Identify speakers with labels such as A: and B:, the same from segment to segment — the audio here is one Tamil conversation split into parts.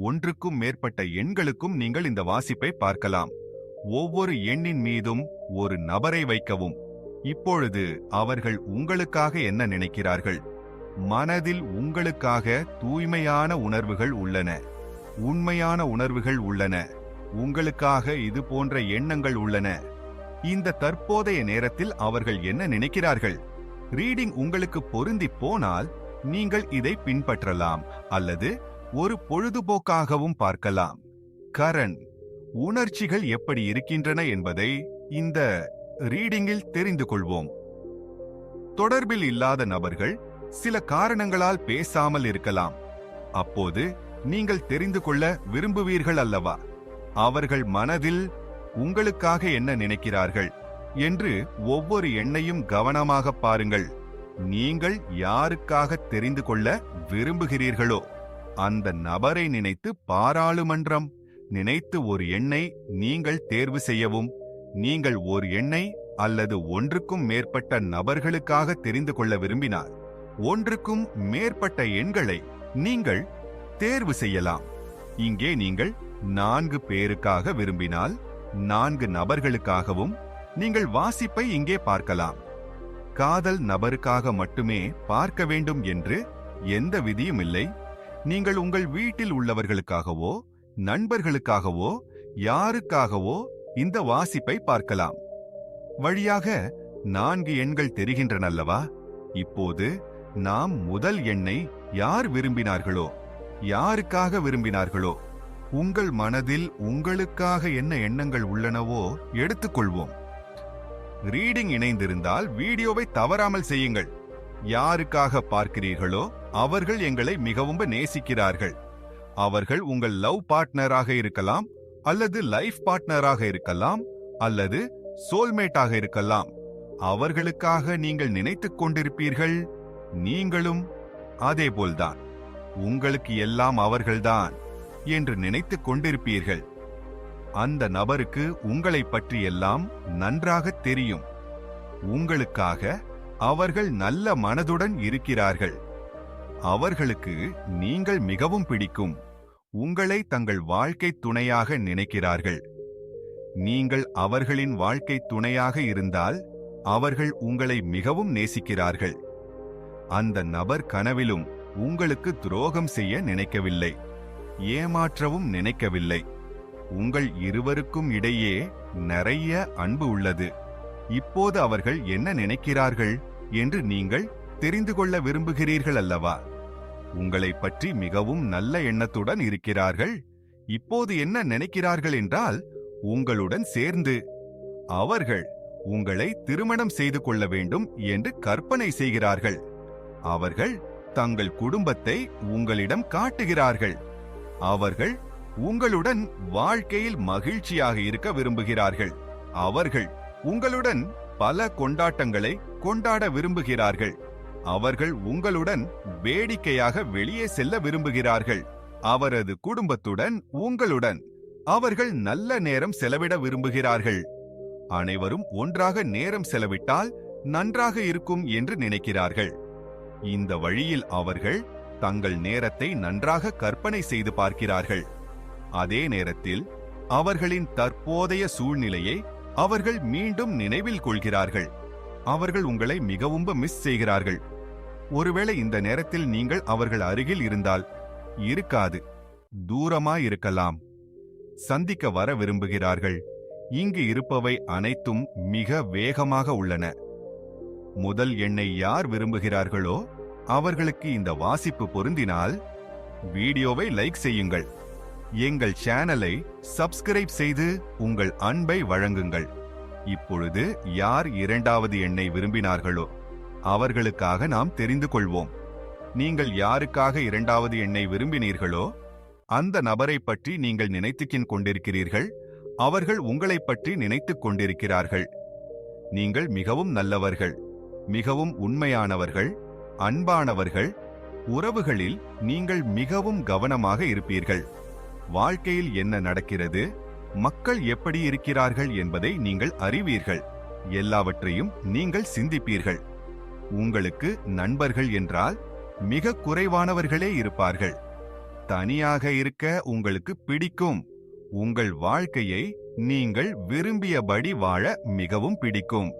A: ஒன்றுக்கும் மேற்பட்ட எண்களுக்கும் நீங்கள் இந்த வாசிப்பை பார்க்கலாம். ஒவ்வொரு எண்ணின் மீதும் ஒரு நபரை வைக்கவும். இப்பொழுது அவர்கள் உங்களுக்காக என்ன நினைக்கிறார்கள்? மனதில் உங்களுக்காக தூய்மையான உணர்வுகள் உள்ளன. உண்மையான உணர்வுகள் உள்ளன. உங்களுக்காக இது போன்ற எண்ணங்கள் உள்ளன. இந்த தற்போதைய நேரத்தில் அவர்கள் என்ன நினைக்கிறார்கள்? ரீடிங் உங்களுக்கு பொருந்தி போனால் நீங்கள் இதை பின்பற்றலாம். அல்லது ஒரு பொழுதுபோக்காகவும் பார்க்கலாம். கரண் உணர்ச்சிகள் எப்படி இருக்கின்றன என்பதை இந்த ரீடிங்கில் தெரிந்து கொள்வோம். தொடர்பில் இல்லாத நபர்கள் சில காரணங்களால் பேசாமல் இருக்கலாம். அப்போது நீங்கள் தெரிந்து கொள்ள விரும்புவீர்கள் அல்லவா? அவர்கள் மனதில் உங்களுக்காக என்ன நினைக்கிறார்கள் என்று ஒவ்வொரு எண்ணையும் கவனமாக பாருங்கள். நீங்கள் யாருக்காக தெரிந்து கொள்ள விரும்புகிறீர்களோ? அந்த நபரை நினைத்து பாராளுமன்றம். நினைத்து ஒரு எண்ணை நீங்கள் தேர்வு செய்யவும் நீங்கள் ஒரு எண்ணை அல்லது ஒன்றுக்கும் மேற்பட்ட நபர்களுக்காக தெரிந்து கொள்ள விரும்பினால் ஒன்றுக்கும் மேற்பட்ட எண்களை நீங்கள் தேர்வு செய்யலாம். இங்கே நீங்கள் நான்கு பேருக்காக விரும்பினால் நான்கு நபர்களுக்காகவும் நீங்கள் வாசிப்பை இங்கே பார்க்கலாம். காதல் நபருக்காக மட்டுமே பார்க்க வேண்டும் என்று எந்த விதியும் இல்லை. நீங்கள் உங்கள் வீட்டில் உள்ளவர்களுக்காகவோ நண்பர்களுக்காகவோ யாருக்காகவோ இந்த வாசிப்பை பார்க்கலாம். வழியாக நான்கு எண்கள் தெரிகின்றனல்லவா? இப்போது நாம் முதல் எண்ணை யார் விரும்பினார்களோ யாருக்காக விரும்பினார்களோ உங்கள் மனதில் உங்களுக்காக என்ன எண்ணங்கள் உள்ளனவோ எடுத்துக்கொள்வோம். ரீடிங் இணைந்திருந்தால் வீடியோவை தவறாமல் செய்யுங்கள். யாருக்காக பார்க்கிறீர்களோ அவர்கள் எங்களை மிகவும் நேசிக்கிறார்கள். அவர்கள் உங்கள் லவ் பார்ட்னராக இருக்கலாம் அல்லது லைஃப் பார்ட்னராக இருக்கலாம் அல்லது சோல்மேட்டாக இருக்கலாம். அவர்களுக்காக நீங்கள் நினைத்துக் கொண்டிருப்பீர்கள் நீங்களும் அதேபோல்தான். உங்களுக்கு எல்லாம் அவர்கள்தான் என்று நினைத்துக் கொண்டிருப்பீர்கள். அந்த நபருக்கு உங்களைப் பற்றியெல்லாம் நன்றாக தெரியும். உங்களுக்காக அவர்கள் நல்ல மனதுடன் இருக்கிறார்கள். அவர்களுக்கு நீங்கள் மிகவும் பிடிக்கும். உங்களை தங்கள் வாழ்க்கை துணையாக நினைக்கிறார்கள். நீங்கள் அவர்களின் வாழ்க்கை துணையாக இருந்தால் அவர்கள் உங்களை மிகவும் நேசிக்கிறார்கள். அந்த நபர் கனவிலும் உங்களுக்கு துரோகம் செய்ய நினைக்கவில்லை. ஏமாற்றவும் நினைக்கவில்லை. உங்கள் இருவருக்கும் இடையே நிறைய அன்பு உள்ளது. இப்போது அவர்கள் என்ன நினைக்கிறார்கள்? என்று நீங்கள் தெரிந்து கொள்ள விரும்புகிறீர்கள் அல்லவா? உங்களைப் பற்றி மிகவும் நல்ல எண்ணத்துடன் இருக்கிறார்கள். இப்போது என்ன நினைக்கிறார்கள் என்றால் உங்களுடன் சேர்ந்து அவர்கள் உங்களை திருமணம் செய்து கொள்ள வேண்டும் என்று கற்பனை செய்கிறார்கள். அவர்கள் தங்கள் குடும்பத்தை உங்களிடம் காட்டுகிறார்கள். அவர்கள் உங்களுடன் வாழ்க்கையில் மகிழ்ச்சியாக இருக்க விரும்புகிறார்கள். அவர்கள் உங்களுடன் பல கொண்டாட்டங்களை கொண்டாட விரும்புகிறார்கள். அவர்கள் உங்களுடன் வேடிக்கையாக வெளியே செல்ல விரும்புகிறார்கள். அவரது குடும்பத்துடன் உங்களுடன் அவர்கள் நல்ல நேரம் செலவிட விரும்புகிறார்கள். அனைவரும் ஒன்றாக நேரம் செலவிட்டால் நன்றாக இருக்கும் என்று நினைக்கிறார்கள். இந்த வழியில் அவர்கள் தங்கள் நேரத்தை நன்றாக கற்பனை செய்து பார்க்கிறார்கள். அதே நேரத்தில் அவர்களின் தற்போதைய சூழ்நிலையை அவர்கள் மீண்டும் நினைவில் கொள்கிறார்கள். அவர்கள் உங்களை மிகவும் மிஸ் செய்கிறார்கள். ஒருவேளை இந்த நேரத்தில் நீங்கள் அவர்கள் அருகில் இருந்தால் இருக்காது. தூரமாயிருக்கலாம் சந்திக்க வர விரும்புகிறார்கள். இங்கு இருப்பவை அனைத்தும் மிக வேகமாக உள்ளன. முதல் எண்ணை யார் விரும்புகிறார்களோ அவர்களுக்கு இந்த வாசிப்பு பொருந்தினால் வீடியோவை லைக் செய்யுங்கள். எங்கள் சேனலை சப்ஸ்கிரைப் செய்து உங்கள் அன்பை வழங்குங்கள். இப்பொழுது யார் இரண்டாவது எண்ணை விரும்பினார்களோ அவர்களுக்காக நாம் தெரிந்து கொள்வோம். நீங்கள் யாருக்காக இரண்டாவது எண்ணை விரும்பினீர்களோ அந்த நபரை பற்றி நீங்கள் நினைத்துக்கின் கொண்டிருக்கிறீர்கள் அவர்கள் உங்களைப் பற்றி நினைத்துக் கொண்டிருக்கிறார்கள். நீங்கள் மிகவும் நல்லவர்கள் மிகவும் உண்மையானவர்கள் அன்பானவர்கள் உறவுகளில் நீங்கள் மிகவும் கவனமாக இருப்பீர்கள். வாழ்க்கையில் என்ன நடக்கிறது? மக்கள் எப்படி இருக்கிறார்கள் என்பதை நீங்கள் அறிவீர்கள். எல்லாவற்றையும் நீங்கள் சிந்திப்பீர்கள். உங்களுக்கு நண்பர்கள் என்றால் மிக குறைவானவர்களே இருப்பார்கள். தனியாக இருக்க உங்களுக்கு பிடிக்கும். உங்கள் வாழ்க்கையை நீங்கள் விரும்பியபடி வாழ மிகவும் பிடிக்கும்.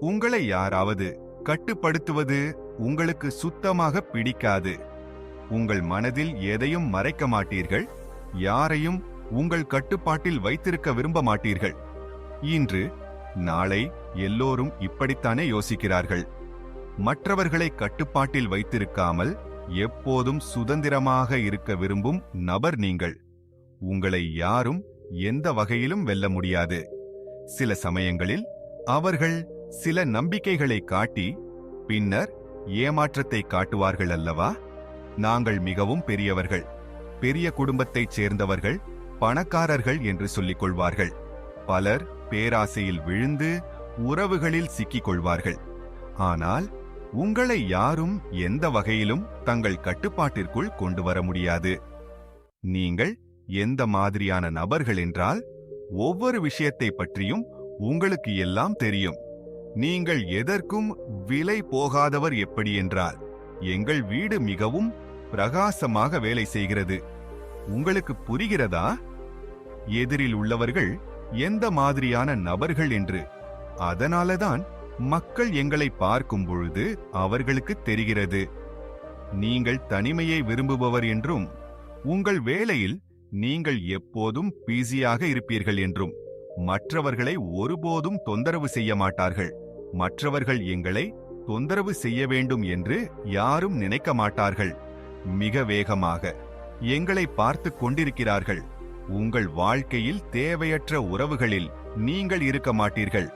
A: உங்களை யாராவது கட்டுப்படுத்துவது உங்களுக்கு சுத்தமாக பிடிக்காது. உங்கள் மனதில் எதையும் மறைக்க மாட்டீர்கள். யாரையும் உங்கள் கட்டுப்பாட்டில் வைத்திருக்க விரும்ப மாட்டீர்கள். இன்று நாளை எல்லோரும் இப்படித்தானே யோசிக்கிறார்கள். மற்றவர்களை கட்டுப்பாட்டில் வைத்திருக்காமல் எப்போதும் சுதந்திரமாக இருக்க விரும்பும் நபர் நீங்கள். உங்களை யாரும் எந்த வகையிலும் வெல்ல முடியாது. சில சமயங்களில் அவர்கள் சில நம்பிக்கைகளை காட்டி பின்னர் ஏமாற்றத்தை காட்டுவார்கள் அல்லவா? நாங்கள் மிகவும் பெரியவர்கள். பெரிய குடும்பத்தைச் சேர்ந்தவர்கள் பணக்காரர்கள் என்று சொல்லிக் கொள்வார்கள் பலர் பேராசையில் விழுந்து உறவுகளில் சிக்கிக் கொள்வார்கள் ஆனால் உங்களை யாரும் எந்த வகையிலும் தங்கள் கட்டுப்பாட்டிற்குள் கொண்டு வர முடியாது. நீங்கள் எந்த மாதிரியான நபர்கள் என்றால் ஒவ்வொரு விஷயத்தை பற்றியும் உங்களுக்கு எல்லாம் தெரியும். நீங்கள் எதற்கும் விலை போகாதவர் எப்படி என்றால் எங்கள் வீடு மிகவும் பிரகாசமாக வேலை செய்கிறது. உங்களுக்கு புரிகிறதா? எதிரில் உள்ளவர்கள் எந்த மாதிரியான நபர்கள் என்று. அதனாலதான் மக்கள் எங்களை பார்க்கும் பொழுது அவர்களுக்கு தெரிகிறது. நீங்கள் தனிமையை விரும்புபவர் என்றும் உங்கள் வேலையில் நீங்கள் எப்போதும் பிஸியாக இருப்பீர்கள் என்றும் மற்றவர்களை ஒருபோதும் தொந்தரவு செய்ய மாட்டார்கள். மற்றவர்கள் எங்களை தொந்தரவு செய்ய வேண்டும் என்று யாரும் நினைக்க மாட்டார்கள். மிக வேகமாக. எங்களை பார்த்து கொண்டிருக்கிறார்கள். உங்கள் வாழ்க்கையில் தேவையற்ற உறவுகளில் நீங்கள் இருக்க மாட்டீர்கள்.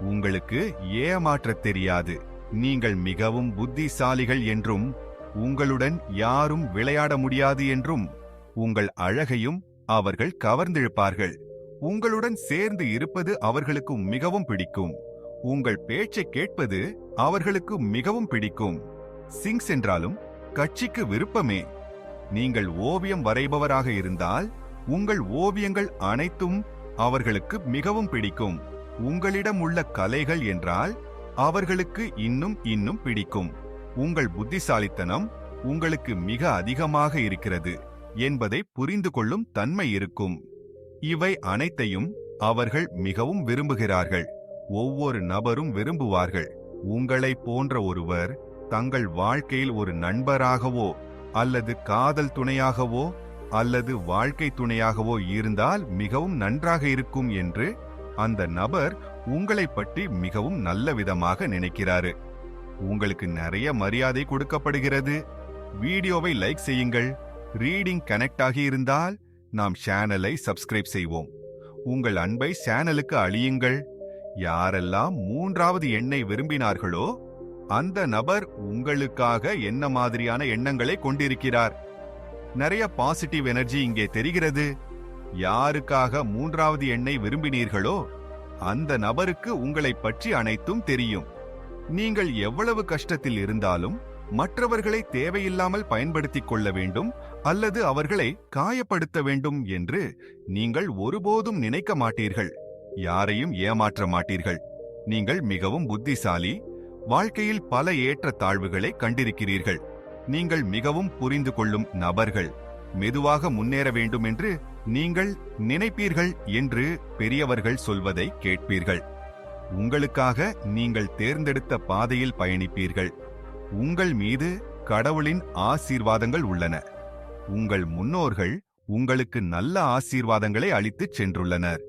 A: உங்களுக்கு ஏமாற்றத் தெரியாது. நீங்கள் மிகவும் புத்திசாலிகள் என்றும் உங்களுடன் யாரும் விளையாட முடியாது என்றும் உங்கள் அழகையும் அவர்கள் கவர்ந்திழுப்பார்கள். உங்களுடன் சேர்ந்து இருப்பது அவர்களுக்கு மிகவும் பிடிக்கும். உங்கள் பேச்சை கேட்பது அவர்களுக்கு மிகவும் பிடிக்கும். சிங்ஸ் என்றாலும் கட்சிக்கு விருப்பமே. நீங்கள் ஓவியம் வரைபவராக இருந்தால் உங்கள் ஓவியங்கள் அனைத்தும் அவர்களுக்கு மிகவும் பிடிக்கும். உங்களிடம் உள்ள கலைகள் என்றால் அவர்களுக்கு இன்னும் இன்னும் பிடிக்கும். உங்கள் புத்திசாலித்தனம் உங்களுக்கு மிக அதிகமாக இருக்கிறது என்பதை புரிந்து கொள்ளும் தன்மை இருக்கும். இவை அனைத்தையும் அவர்கள் மிகவும் விரும்புகிறார்கள். ஒவ்வொரு நபரும் விரும்புவார்கள். உங்களை போன்ற ஒருவர் தங்கள் வாழ்க்கையில் ஒரு நண்பராகவோ அல்லது காதல் துணையாகவோ அல்லது வாழ்க்கை துணையாகவோ இருந்தால் மிகவும் நன்றாக இருக்கும் என்று அந்த நபர் உங்களைப் பற்றி மிகவும் நல்ல விதமாக நினைக்கிறாரு. உங்களுக்கு நிறைய மரியாதை கொடுக்கப்படுகிறது. வீடியோவை லைக் செய்யுங்கள். ரீடிங் கனெக்ட் ஆகி இருந்தால் நாம் சேனலை சப்ஸ்கிரைப் செய்வோம். உங்கள் அன்பை சேனலுக்கு அழியுங்கள். யாரெல்லாம் மூன்றாவது எண்ணை விரும்பினார்களோ அந்த நபர் உங்களுக்காக என்ன மாதிரியான எண்ணங்களை கொண்டிருக்கிறார்? நிறைய பாசிட்டிவ் எனர்ஜி இங்கே தெரிகிறது. யாருக்காக மூன்றாவது எண்ணை விரும்பினீர்களோ அந்த நபருக்கு உங்களை பற்றி அனைத்தும் தெரியும். நீங்கள் எவ்வளவு கஷ்டத்தில் இருந்தாலும் மற்றவர்களை தேவையில்லாமல் பயன்படுத்திக் கொள்ள வேண்டும் அல்லது அவர்களை காயப்படுத்த வேண்டும் என்று நீங்கள் ஒருபோதும் நினைக்க மாட்டீர்கள். யாரையும் ஏமாற்ற மாட்டீர்கள். நீங்கள் மிகவும் புத்திசாலி வாழ்க்கையில் பல ஏற்ற தாழ்வுகளை கண்டிருக்கிறீர்கள். நீங்கள் மிகவும் புரிந்து கொள்ளும் நபர்கள். மெதுவாக முன்னேற வேண்டும் என்று நீங்கள் நினைப்பீர்கள் என்று பெரியவர்கள் சொல்வதை கேட்பீர்கள். உங்களுக்காக நீங்கள் தேர்ந்தெடுத்த பாதையில் பயணிப்பீர்கள். உங்கள் மீது கடவுளின் ஆசீர்வாதங்கள் உள்ளன. உங்கள் முன்னோர்கள் உங்களுக்கு நல்ல ஆசீர்வாதங்களை அளித்துச் சென்றுள்ளனர்.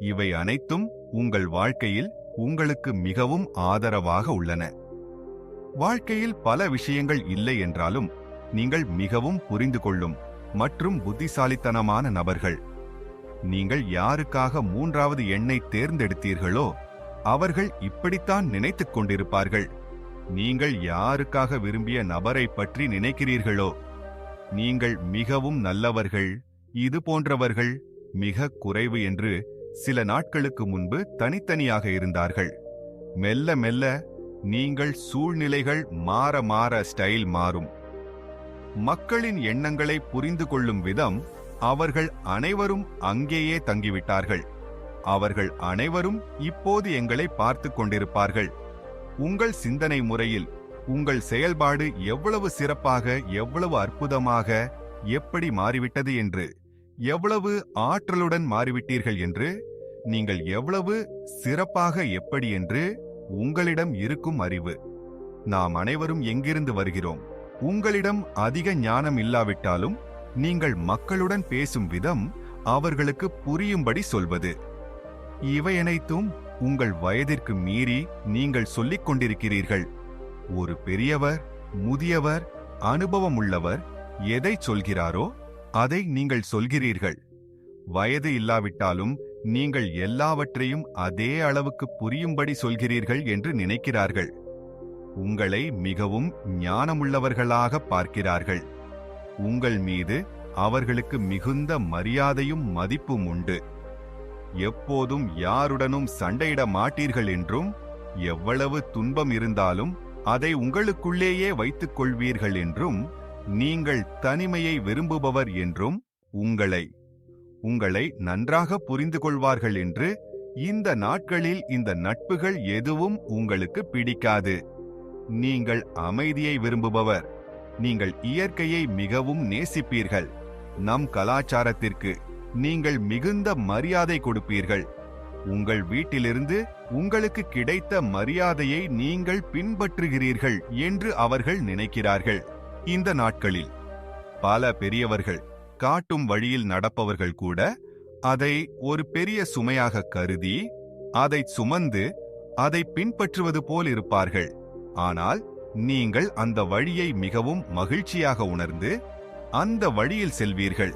A: இவை அனைத்தும் உங்கள் வாழ்க்கையில் உங்களுக்கு மிகவும் ஆதரவாக உள்ளன. வாழ்க்கையில் பல விஷயங்கள் இல்லை என்றாலும் நீங்கள் மிகவும் புரிந்து கொள்ளும் மற்றும் புத்திசாலித்தனமான நபர்கள். நீங்கள் யாருக்காக மூன்றாவது எண்ணை தேர்ந்தெடுத்தீர்களோ அவர்கள் இப்படித்தான் நினைத்துக் கொண்டிருப்பார்கள். நீங்கள் யாருக்காக விரும்பிய நபரை பற்றி நினைக்கிறீர்களோ நீங்கள் மிகவும் நல்லவர்கள் இது போன்றவர்கள் மிக குறைவு என்று சில நாட்களுக்கு முன்பு தனித்தனியாக இருந்தார்கள். மெல்ல மெல்ல நீங்கள் சூழ்நிலைகள் மாற மாற ஸ்டைல் மாறும். மக்களின் எண்ணங்களை புரிந்து கொள்ளும் விதம் அவர்கள் அனைவரும் அங்கேயே தங்கிவிட்டார்கள். அவர்கள் அனைவரும் இப்போது எங்களை பார்த்து கொண்டிருப்பார்கள். உங்கள் சிந்தனை முறையில் உங்கள் செயல்பாடு எவ்வளவு சிறப்பாக எவ்வளவு அற்புதமாக எப்படி மாறிவிட்டது என்று எவ்வளவு ஆற்றலுடன் மாறிவிட்டீர்கள் என்று நீங்கள் எவ்வளவு சிறப்பாக எப்படி என்று உங்களிடம் இருக்கும் அறிவு. நாம் அனைவரும் எங்கிருந்து வருகிறோம்? உங்களிடம் அதிக ஞானம் இல்லாவிட்டாலும் நீங்கள் மக்களுடன் பேசும் விதம் அவர்களுக்கு புரியும்படி சொல்வது. இவை அனைத்தும் உங்கள் வயதிற்கு மீறி நீங்கள் சொல்லிக் கொண்டிருக்கிறீர்கள். ஒரு பெரியவர் முதியவர் அனுபவமுள்ளவர் எதை சொல்கிறாரோ அதை நீங்கள் சொல்கிறீர்கள். வயது இல்லாவிட்டாலும் நீங்கள் எல்லாவற்றையும் அதே அளவுக்கு புரியும்படி சொல்கிறீர்கள் என்று நினைக்கிறார்கள். உங்களை மிகவும் ஞானமுள்ளவர்களாக பார்க்கிறார்கள். உங்கள் மீது அவர்களுக்கு மிகுந்த மரியாதையும் மதிப்பும் உண்டு. எப்போதும் யாருடனும் சண்டையிட மாட்டீர்கள் என்றும் எவ்வளவு துன்பம் இருந்தாலும் அதை உங்களுக்குள்ளேயே வைத்துக் கொள்வீர்கள் என்றும் நீங்கள் தனிமையை விரும்புபவர் என்றும் உங்களை உங்களை நன்றாக புரிந்து கொள்வார்கள் என்று இந்த நாட்களில் இந்த நட்புகள் எதுவும் உங்களுக்கு பிடிக்காது. நீங்கள் அமைதியை விரும்புபவர். நீங்கள் இயற்கையை மிகவும் நேசிப்பீர்கள். நம் கலாச்சாரத்திற்கு நீங்கள் மிகுந்த மரியாதை கொடுப்பீர்கள். உங்கள் வீட்டிலிருந்து உங்களுக்கு கிடைத்த மரியாதையை நீங்கள் பின்பற்றுகிறீர்கள் என்று அவர்கள் நினைக்கிறார்கள். இந்த நாட்களில் பல பெரியவர்கள் காட்டும் வழியில் நடப்பவர்கள் கூட அதை ஒரு பெரிய சுமையாக கருதி அதை சுமந்து அதை பின்பற்றுவது போல் இருப்பார்கள். ஆனால் நீங்கள் அந்த வழியை மிகவும் மகிழ்ச்சியாக உணர்ந்து அந்த வழியில் செல்வீர்கள்.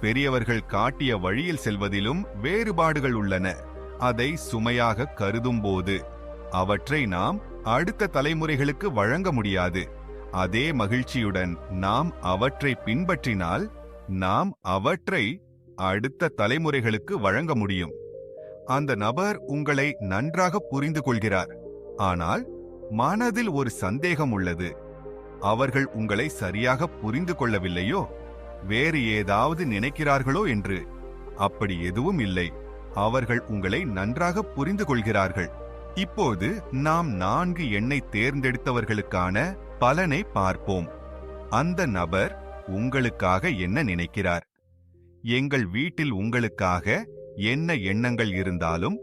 A: பெரியவர்கள் காட்டிய வழியில் செல்வதிலும் வேறுபாடுகள் உள்ளன. அதை சுமையாக கருதும்போது அவற்றை நாம் அடுத்த தலைமுறைகளுக்கு வழங்க முடியாது. அதே மகிழ்ச்சியுடன் நாம் அவற்றை பின்பற்றினால் நாம் அவற்றை அடுத்த தலைமுறைகளுக்கு வழங்க முடியும். அந்த நபர் உங்களை நன்றாக புரிந்து கொள்கிறார். ஆனால் மனதில் ஒரு சந்தேகம் உள்ளது. அவர்கள் உங்களை சரியாக புரிந்து கொள்ளவில்லையோ? வேறு ஏதாவது நினைக்கிறார்களோ என்று. அப்படி எதுவும் இல்லை. அவர்கள் உங்களை நன்றாக புரிந்து கொள்கிறார்கள். இப்போது நாம் நான்கு எண்ணை தேர்ந்தெடுத்தவர்களுக்கான பலனை பார்ப்போம். அந்த நபர் உங்களுக்காக என்ன நினைக்கிறார்? எங்கள் வீட்டில் உங்களுக்காக என்ன எண்ணங்கள் இருந்தாலும்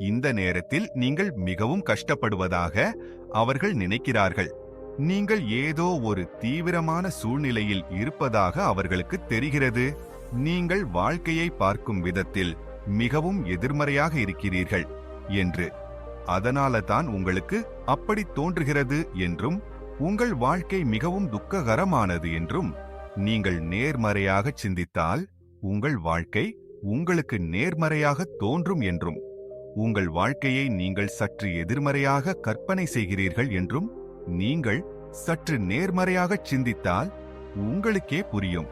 A: இந்த நேரத்தில் நீங்கள் மிகவும் கஷ்டப்படுவதாக அவர்கள் நினைக்கிறார்கள். நீங்கள் ஏதோ ஒரு தீவிரமான சூழ்நிலையில் இருப்பதாக அவர்களுக்கு தெரிகிறது. நீங்கள் வாழ்க்கையை பார்க்கும் விதத்தில் மிகவும் எதிர்மறையாக இருக்கிறீர்கள் என்று. அதனால தான் உங்களுக்கு அப்படி தோன்றுகிறது என்றும் உங்கள் வாழ்க்கை மிகவும் துக்ககரமானது என்றும் நீங்கள் நேர்மறையாக சிந்தித்தால் உங்கள் வாழ்க்கை உங்களுக்கு நேர்மறையாக தோன்றும் என்றும் உங்கள் வாழ்க்கையை நீங்கள் சற்று எதிர்மறையாக கற்பனை செய்கிறீர்கள் என்றும் நீங்கள் சற்று நேர்மறையாக சிந்தித்தால் உங்களுக்கே புரியும்.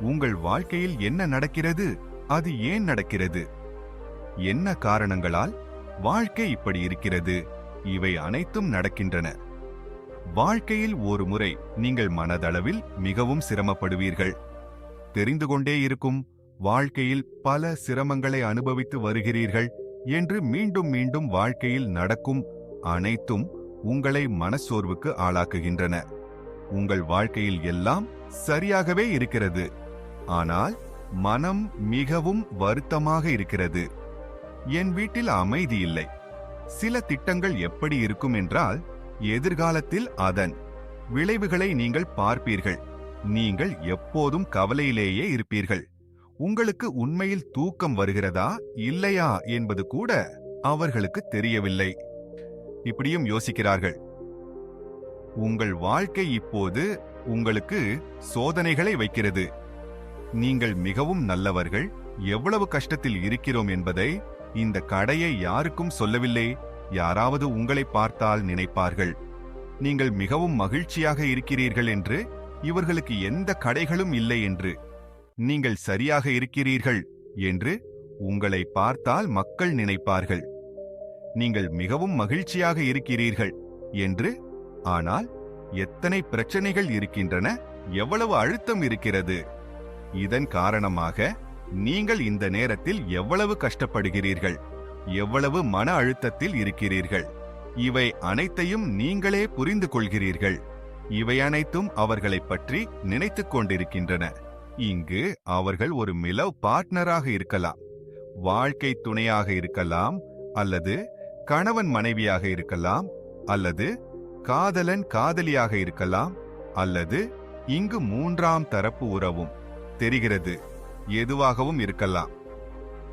A: உங்கள் வாழ்க்கையில் என்ன நடக்கிறது? அது ஏன் நடக்கிறது? என்ன காரணங்களால் வாழ்க்கை இப்படி இருக்கிறது? இவை அனைத்தும் நடக்கின்றன. வாழ்க்கையில் ஒரு முறை நீங்கள் மனதளவில் மிகவும் சிரமப்படுவீர்கள். தெரிந்து கொண்டே இருக்கும் வாழ்க்கையில் பல சிரமங்களை அனுபவித்து வருகிறீர்கள் என்று மீண்டும் மீண்டும் வாழ்க்கையில் நடக்கும் அனைத்தும் உங்களை மனச்சோர்வுக்கு ஆளாக்குகின்றன. உங்கள் வாழ்க்கையில் எல்லாம் சரியாகவே இருக்கிறது. ஆனால் மனம் மிகவும் வருத்தமாக இருக்கிறது. என் வீட்டில் அமைதி இல்லை. சில திட்டங்கள் எப்படி இருக்கும் என்றால் எதிர்காலத்தில் அதன் விளைவுகளை நீங்கள் பார்ப்பீர்கள். நீங்கள் எப்போதும் கவலையிலேயே இருப்பீர்கள். உங்களுக்கு உண்மையில் தூக்கம் வருகிறதா இல்லையா என்பது கூட அவர்களுக்கு தெரியவில்லை. இப்படியும் யோசிக்கிறார்கள். உங்கள் வாழ்க்கை இப்போது உங்களுக்கு சோதனைகளை வைக்கிறது. நீங்கள் மிகவும் நல்லவர்கள் எவ்வளவு கஷ்டத்தில் இருக்கிறோம் என்பதை இந்த கடையை யாருக்கும் சொல்லவில்லை. யாராவது உங்களை பார்த்தால் நினைப்பார்கள். நீங்கள் மிகவும் மகிழ்ச்சியாக இருக்கிறீர்கள் என்று இவர்களுக்கு எந்த கடைகளும் இல்லை என்று. நீங்கள் சரியாக இருக்கிறீர்கள் என்று உங்களை பார்த்தால் மக்கள் நினைப்பார்கள். நீங்கள் மிகவும் மகிழ்ச்சியாக இருக்கிறீர்கள் என்று ஆனால் எத்தனை பிரச்சனைகள் இருக்கின்றன எவ்வளவு அழுத்தம் இருக்கிறது. இதன் காரணமாக நீங்கள் இந்த நேரத்தில் எவ்வளவு கஷ்டப்படுகிறீர்கள். எவ்வளவு மன அழுத்தத்தில் இருக்கிறீர்கள்? இவை அனைத்தையும் நீங்களே புரிந்து கொள்கிறீர்கள். இவை அனைத்தும் அவர்களைப் பற்றி நினைத்துக் கொண்டிருக்கின்றன. இங்கு அவர்கள் ஒரு மிலவ் பார்ட்னராக இருக்கலாம். வாழ்க்கை துணையாக இருக்கலாம் அல்லது கணவன் மனைவியாக இருக்கலாம் அல்லது காதலன் காதலியாக இருக்கலாம் அல்லது இங்கு மூன்றாம் தரப்பு உறவும் தெரிகிறது. எதுவாகவும் இருக்கலாம்.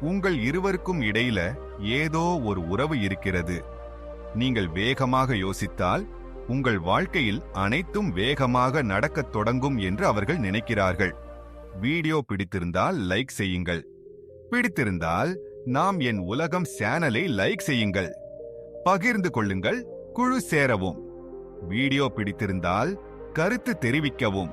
A: உங்கள் இருவருக்கும் இடையில ஏதோ ஒரு உறவு இருக்கிறது. நீங்கள் வேகமாக யோசித்தால் உங்கள் வாழ்க்கையில் அனைத்தும் வேகமாக நடக்கத் தொடங்கும் என்று அவர்கள் நினைக்கிறார்கள். வீடியோ பிடித்திருந்தால் லைக் செய்யுங்கள். பிடித்திருந்தால் நாம் என் உலகம் சேனலை லைக் செய்யுங்கள். பகிர்ந்து கொள்ளுங்கள். குழு சேரவும். வீடியோ பிடித்திருந்தால் கருத்து தெரிவிக்கவும்.